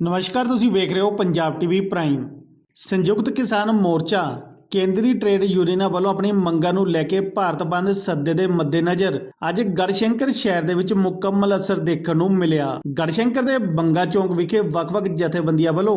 ਨਮਸਕਾਰ, ਤੁਸੀਂ ਵੇਖ ਰਹੇ ਹੋ ਪੰਜਾਬ ਟੀਵੀ ਪ੍ਰਾਈਮ। ਸੰਯੁਕਤ ਕਿਸਾਨ ਮੋਰਚਾ ਕੇਂਦਰੀ ਟ੍ਰੇਡ ਯੂਨੀਅਨਾਂ ਵੱਲੋਂ ਆਪਣੀ ਮੰਗਾਂ ਨੂੰ ਲੈ ਕੇ ਭਾਰਤ ਬੰਦ ਸੱਦੇ ਦੇ ਮੱਦੇਨਜ਼ਰ ਅੱਜ ਗੜਸ਼ੰਕਰ ਸ਼ਹਿਰ ਦੇ ਵਿੱਚ ਮੁਕੰਮਲ ਅਸਰ ਦੇਖਣ ਨੂੰ ਮਿਲਿਆ। ਗੜਸ਼ੰਕਰ ਦੇ ਬੰਗਾ ਚੌਂਕ ਵਿਖੇ ਵੱਖ-ਵੱਖ ਜਥੇਬੰਦੀਆਂ ਵੱਲੋਂ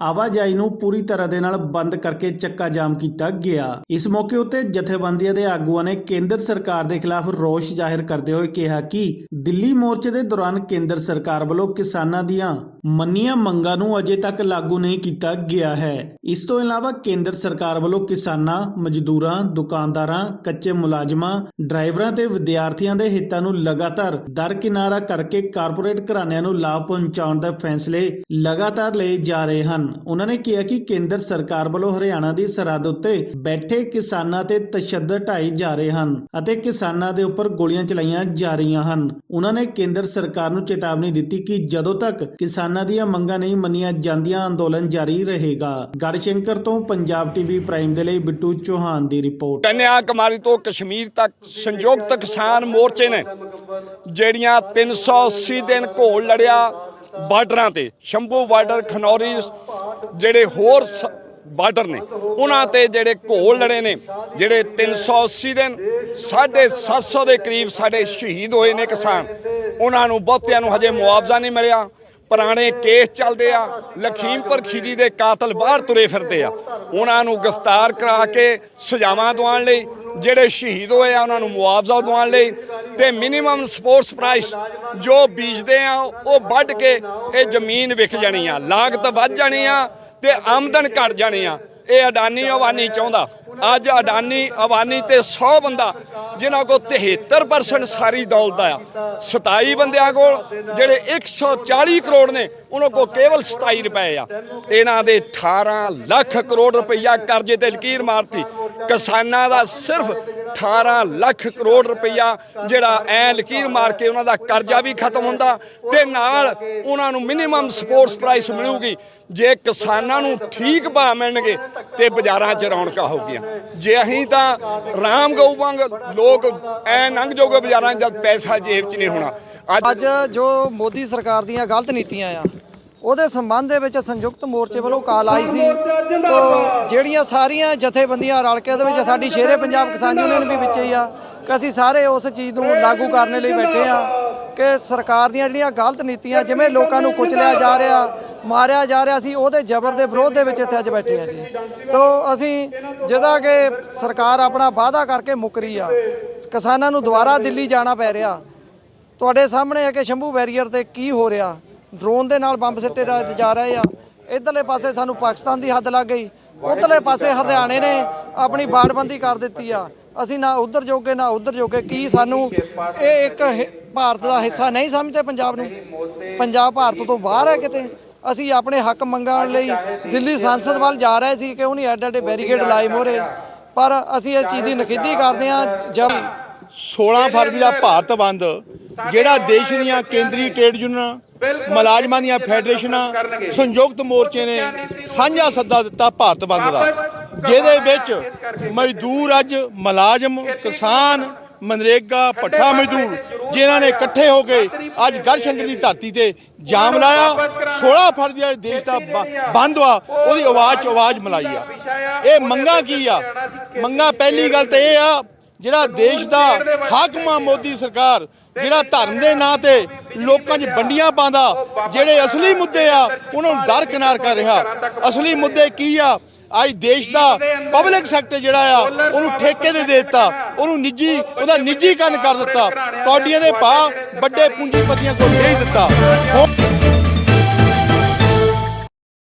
ਆਵਾਜਾਈ ਨੂੰ ਪੂਰੀ ਤਰ੍ਹਾਂ ਦੇ ਨਾਲ ਬੰਦ ਕਰਕੇ ਚੱਕਾ ਜਾਮ ਕੀਤਾ ਗਿਆ। ਇਸ ਮੌਕੇ ਉੱਤੇ ਜਥੇਬੰਦੀਆਂ ਦੇ ਆਗੂਆਂ ਨੇ ਕੇਂਦਰ ਸਰਕਾਰ ਦੇ ਖਿਲਾਫ ਰੋਸ ਜ਼ਾਹਿਰ ਕਰਦੇ ਹੋਏ ਕਿਹਾ ਕਿ ਦਿੱਲੀ ਮੋਰਚੇ ਦੇ ਦੌਰਾਨ ਕੇਂਦਰ ਸਰਕਾਰ ਵੱਲੋਂ ਕਿਸਾਨਾਂ ਦੀਆਂ ਮੰਨੀਆਂ ਮੰਗਾਂ ਨੂੰ ਅਜੇ ਤੱਕ ਲਾਗੂ ਨਹੀਂ ਕੀਤਾ ਗਿਆ ਹੈ। ਇਸ ਤੋਂ ਇਲਾਵਾ ਕੇਂਦਰ ਸਰਕਾਰ ਵੱਲੋਂ ਕਿਸਾਨਾਂ, ਮਜ਼ਦੂਰਾਂ, ਦੁਕਾਨਦਾਰਾਂ, ਕੱਚੇ ਮੁਲਾਜ਼ਮਾਂ, ਡਰਾਈਵਰਾਂ ਤੇ ਵਿਦਿਆਰਥੀਆਂ ਦੇ ਹਿੱਤਾਂ ਨੂੰ ਲਗਾਤਾਰ ਦਰਕਿਨਾਰਾ ਕਰਕੇ ਕਾਰਪੋਰੇਟ ਘਰਾਣਿਆਂ ਨੂੰ ਲਾਭ ਪਹੁੰਚਾਉਣ ਦਾ ਫੈਸਲੇ ਲਗਾਤਾਰ ਲਏ ਜਾ ਰਹੇ ਹਨ। ਉਹਨਾਂ ਨੇ ਕਿਹਾ ਕਿ ਕੇਂਦਰ ਸਰਕਾਰ ਵੱਲੋਂ ਹਰਿਆਣਾ ਦੀ ਸਰਹੱਦ ਉੱਤੇ ਬੈਠੇ ਕਿਸਾਨਾਂ ਤੇ ਤਸ਼ੱਦਦ ਢਾਈ ਜਾ ਰਹੇ ਹਨ ਅਤੇ ਕਿਸਾਨਾਂ ਦੇ ਉੱਪਰ ਗੋਲੀਆਂ ਚਲਾਈਆਂ ਜਾ ਰਹੀਆਂ ਹਨ। ਉਹਨਾਂ ਨੇ ਕੇਂਦਰ ਸਰਕਾਰ ਨੂੰ ਚੇਤਾਵਨੀ ਦਿੱਤੀ ਕਿ ਜਦੋਂ ਤੱਕ ਕਿਸਾਨਾਂ ਦੀਆਂ ਮੰਗਾਂ ਨਹੀਂ ਮੰਨੀਆਂ ਜਾਂਦੀਆਂ, ਅੰਦੋਲਨ ਜਾਰੀ ਰਹੇਗਾ। ਗੜਸ਼ੰਕਰ ਤੋਂ ਪੰਜਾਬ ਟੀਵੀ ਪ੍ਰਾਈਮ ਦੇ ਲਈ ਬਿੱਟੂ ਚੌਹਾਨ ਦੀ ਰਿਪੋਰਟ। ਕੰਨਿਆ ਕੁਮਾਰੀ ਤੋਂ ਕਸ਼ਮੀਰ ਤੱਕ ਸੰਯੁਕਤ ਕਿਸਾਨ ਮੋਰਚੇ ਨੇ, ਜਿਹੜੀਆਂ 380 ਦਿਨ ਘੋਲ ਲੜਿਆ ਬਾਰਡਰਾਂ ਤੇ, ਸ਼ੰਭੂ ਬਾਰਡਰ, ਖਨੌਰੀ, ਜਿਹੜੇ ਹੋਰ ਸ- ਬਾਰਡਰ ਨੇ, ਉਹਨਾਂ ਤੇ ਜਿਹੜੇ ਘੋਲ ਲੜੇ ਨੇ, ਜਿਹੜੇ 380 ਦਿਨ 750 ਦੇ ਕਰੀਬ ਸਾਡੇ ਸ਼ਹੀਦ ਹੋਏ ਨੇ ਕਿਸਾਨ। ਉਹਨਾਂ ਨੂੰ ਬਹੁਤਿਆਂ ਨੂੰ ਹਜੇ ਮੁਆਵਜ਼ਾ ਨਹੀਂ ਮਿਲਿਆ। ਪੁਰਾਣੇ ਕੇਸ ਚੱਲਦੇ ਆ, ਲਖੀਮਪੁਰ ਖੀਰੀ ਦੇ ਕਾਤਲ ਬਾਹਰ ਤੁਰੇ ਫਿਰਦੇ ਆ। ਉਹਨਾਂ ਨੂੰ ਗ੍ਰਿਫਤਾਰ ਕਰਾ ਕੇ ਸਜ਼ਾਵਾਂ ਦਿਵਾਉਣ ਲਈ, ਜਿਹੜੇ ਸ਼ਹੀਦ ਹੋਏ ਆ, ਉਹਨਾਂ ਨੂੰ ਮੁਆਵਜ਼ਾ ਦਿਵਾਉਣ ਲਈ ਤੇ ਮਿਨੀਮਮ ਸਪੋਰਟਸ ਪ੍ਰਾਈਸ ਜੋ ਬੀਜਦੇ ਆ, ਉਹ ਵੱਢ ਕੇ ਇਹ ਜ਼ਮੀਨ ਵਿਕ ਜਾਣੀ ਆ। ਲਾਗਤ ਵੱਧ ਜਾਣੀ ਆ ਤੇ ਆਮਦਨ ਘਟ ਜਾਣੀ ਆ। ਇਹ ਅਡਾਨੀ ਅਵਾਨੀ ਚਾਹੁੰਦਾ। ਅੱਜ ਅਡਾਨੀ ਅਵਾਨੀ ਤੇ 100 ਬੰਦਾ, ਜਿਨ੍ਹਾਂ ਕੋਲ 73% ਸਾਰੀ ਦੌਲਤ ਆ। 27 ਬੰਦਿਆਂ ਕੋਲ, ਜਿਹੜੇ 140 ਕਰੋੜ ਨੇ, ਉਹਨਾਂ ਕੋਲ ਕੇਵਲ 27 ਰੁਪਏ ਆ। ਇਹਨਾਂ ਦੇ 18 ਲੱਖ ਕਰੋੜ ਰੁਪਈਆ ਕਰਜ਼ੇ ਤੇ ਲਕੀਰ ਮਾਰਤੀ। ਕਿਸਾਨਾਂ ਦਾ ਸਿਰਫ 18 ਲੱਖ ਕਰੋੜ ਰੁਪਈਆ ਜਿਹੜਾ ਐ ਲਕੀਰ ਮਾਰ ਕੇ ਉਹਨਾਂ ਦਾ ਕਰਜ਼ਾ ਵੀ ਖਤਮ ਹੁੰਦਾ। ਤੇ ਨਾਲ ਉਹਨਾਂ ਨੂੰ ਮਿਨੀਮਮ ਸਪੋਰਟਸ ਪ੍ਰਾਈਸ ਮਿਲੂਗੀ। ਜੇ ਕਿਸਾਨਾਂ ਨੂੰ ਠੀਕ ਭਾਅ ਮਿਲਣਗੇ ਤੇ ਬਾਜ਼ਾਰਾਂ 'ਚ ਰੌਣਕਾਂ ਹੋਗੀਆਂ ਜੇ ਅਸੀਂ ਤਾਂ ਰਾਮ ਗਊ ਵਾਂਗ ਲੋਕ ਐ ਲੰਘ ਜਾਓਗੇ ਬਾਜ਼ਾਰਾਂ 'ਚ ਜਦ ਪੈਸਾ ਜੇਬ 'ਚ ਨਹੀਂ ਹੋਣਾ। ਅੱਜ ਅੱਜ ਜੋ ਮੋਦੀ ਸਰਕਾਰ ਦੀਆਂ ਗਲਤ ਨੀਤੀਆਂ ਆ ਉਹਦੇ ਸੰਬੰਧ ਦੇ ਵਿੱਚ ਸੰਯੁਕਤ ਮੋਰਚੇ ਵੱਲੋਂ ਕਾਲ ਆਈ ਸੀ। ਤੋਂ ਜਿਹੜੀਆਂ ਸਾਰੀਆਂ ਜਥੇਬੰਦੀਆਂ ਰਲ ਕੇ ਉਹਦੇ ਵਿੱਚ ਸਾਡੀ ਸ਼ੇਰੇ ਪੰਜਾਬ ਕਿਸਾਨ ਯੂਨੀਅਨ ਵੀ ਵਿੱਚ ਹੀ ਆ ਕਿ ਅਸੀਂ ਸਾਰੇ ਉਸ ਚੀਜ਼ ਨੂੰ ਲਾਗੂ ਕਰਨ ਲਈ ਬੈਠੇ ਆ ਕਿ ਸਰਕਾਰ ਦੀਆਂ ਜਿਹੜੀਆਂ ਗਲਤ ਨੀਤੀਆਂ ਜਿਵੇਂ ਲੋਕਾਂ ਨੂੰ ਕੁਚਲਿਆ ਜਾ ਰਿਹਾ, ਮਾਰਿਆ ਜਾ ਰਿਹਾ ਸੀ ਉਹਦੇ ਜ਼ਬਰ ਦੇ ਵਿਰੋਧ ਦੇ ਵਿੱਚ ਇੱਥੇ ਅੱਜ ਬੈਠੇ ਆ ਜੀ। ਤੋਂ ਅਸੀਂ ਜਿਹਦਾ ਕਿ ਸਰਕਾਰ ਆਪਣਾ ਵਾਅਦਾ ਕਰਕੇ ਮੁਕਰੀ ਆ, ਕਿਸਾਨਾਂ ਨੂੰ ਦੁਬਾਰਾ ਦਿੱਲੀ ਜਾਣਾ ਪੈ ਰਿਹਾ। ਤੁਹਾਡੇ ਸਾਹਮਣੇ ਹੈ ਕਿ ਸ਼ੰਭੂ ਬੈਰੀਅਰ ਤੇ ਕੀ ਹੋ ਰਿਹਾ? ਡਰੋਨ ਦੇ ਨਾਲ ਬੰਬ ਸਿੱਟੇ ਜਾ- ਜਾ ਰਹੇ ਆ। ਇਧਰਲੇ ਪਾਸੇ ਸਾਨੂੰ ਪਾਕਿਸਤਾਨ ਦੀ ਹੱਦ ਲੱਗ ਗਈ। ਉਧਰਲੇ ਪਾਸੇ ਹਰਿਆਣੇ ਨੇ ਆਪਣੀ ਬਾੜਬੰਦੀ ਕਰ ਦਿੱਤੀ ਆ। ਅਸੀਂ ਨਾ ਉਧਰ ਜੋਗੇ, ਨਾ ਉਧਰ ਜੋਗੇ। ਕੀ ਸਾਨੂੰ ਇਹ ਇੱਕ ਹਿ- ਭਾਰਤ ਦਾ ਹਿੱਸਾ ਨਹੀਂ ਸਮਝਦੇ ਪੰਜਾਬ ਨੂੰ? ਪੰਜਾਬ ਭਾਰਤ ਤੋਂ ਬਾਹਰ ਹੈ ਕਿਤੇ? ਅਸੀਂ ਆਪਣੇ ਹੱਕ ਮੰਗਣ ਲਈ ਦਿੱਲੀ ਸੰਸਦ ਵੱਲ ਜਾ ਰਹੇ ਸੀ ਕਿ ਉਹਨੇ ਐਡੇ ਐਡੇ ਬੈਰੀਕੇਡ ਲਾਏ ਮੋਰੇ ਪਰ ਅਸੀਂ ਇਸ ਚੀਜ਼ ਦੀ ਨਖੇਦੀ ਕਰਦੇ ਹਾਂ ਜਦ 16 ਫਰਵਰੀ ਦਾ ਭਾਰਤ ਬੰਦ, ਜਿਹੜਾ ਦੇਸ਼ ਦੀਆਂ ਕੇਂਦਰੀ ਟ੍ਰੇਡ ਯੂਨੀਅਨਾਂ ਮੁਲਾਜ਼ਮਾਂ ਦੀਆਂ ਫੈਡਰੇਸ਼ਨਾਂ ਸੰਯੁਕਤ ਮੋਰਚੇ ਨੇ ਸਾਂਝਾ ਸੱਦਾ ਦਿੱਤਾ ਭਾਰਤ ਬੰਦ ਦਾ ਜਿਹਦੇ ਵਿੱਚ ਮਜ਼ਦੂਰ ਅੱਜ ਮੁਲਾਜ਼ਮ ਕਿਸਾਨ ਮਨਰੇਗਾ ਪੱਠਾ ਮਜ਼ਦੂਰ ਜਿਨ੍ਹਾਂ ਨੇ ਇਕੱਠੇ ਹੋ ਕੇ ਅੱਜ ਗੜਸ਼ੰਕਰ ਦੀ ਧਰਤੀ ਤੇ ਜਾਮ ਲਾਇਆ। 16 ਫਰਵਰੀ ਵਾਲੇ ਦੇਸ਼ ਦਾ ਬੰਦ ਆ ਉਹਦੀ ਆਵਾਜ਼ 'ਚ ਆਵਾਜ਼ ਮਿਲਾਈ ਆ। ਇਹ ਮੰਗਾ ਕੀ ਆ? ਮੰਗਾ ਪਹਿਲੀ ਗੱਲ ਤੇ ਇਹ ਆ ਜਿਹੜਾ ਦੇਸ਼ ਦਾ ਹਾਕਮ ਮੋਦੀ ਸਰਕਾਰ ਜਿਹੜਾ ਧਰਮ ਦੇ ਨਾਂ ਤੇ ਲੋਕਾਂ 'ਚ ਵੰਡੀਆਂ ਪਾਉਂਦਾ ਜਿਹੜੇ ਅਸਲੀ ਮੁੱਦੇ ਆ ਉਹਨਾਂ ਨੂੰ ਦਰਕਿਨਾਰ ਕਰ ਰਿਹਾ। ਅਸਲੀ ਮੁੱਦੇ ਕੀ ਆ? ਅੱਜ ਦੇਸ਼ ਦਾ ਪਬਲਿਕ ਸੈਕਟਰ ਜਿਹੜਾ ਆ ਉਹਨੂੰ ਠੇਕੇ ਤੇ ਦੇ ਦਿੱਤਾ ਉਹਨੂੰ ਨਿੱਜੀ ਉਹਦਾ ਨਿੱਜੀਕਰਨ ਕਰ ਦਿੱਤਾ। ਕੌਡੀਆਂ ਦੇ ਭਾਅ ਵੱਡੇ ਪੂੰਜੀਪਤੀਆਂ ਕੋਲ ਦੇ ਦਿੱਤਾ।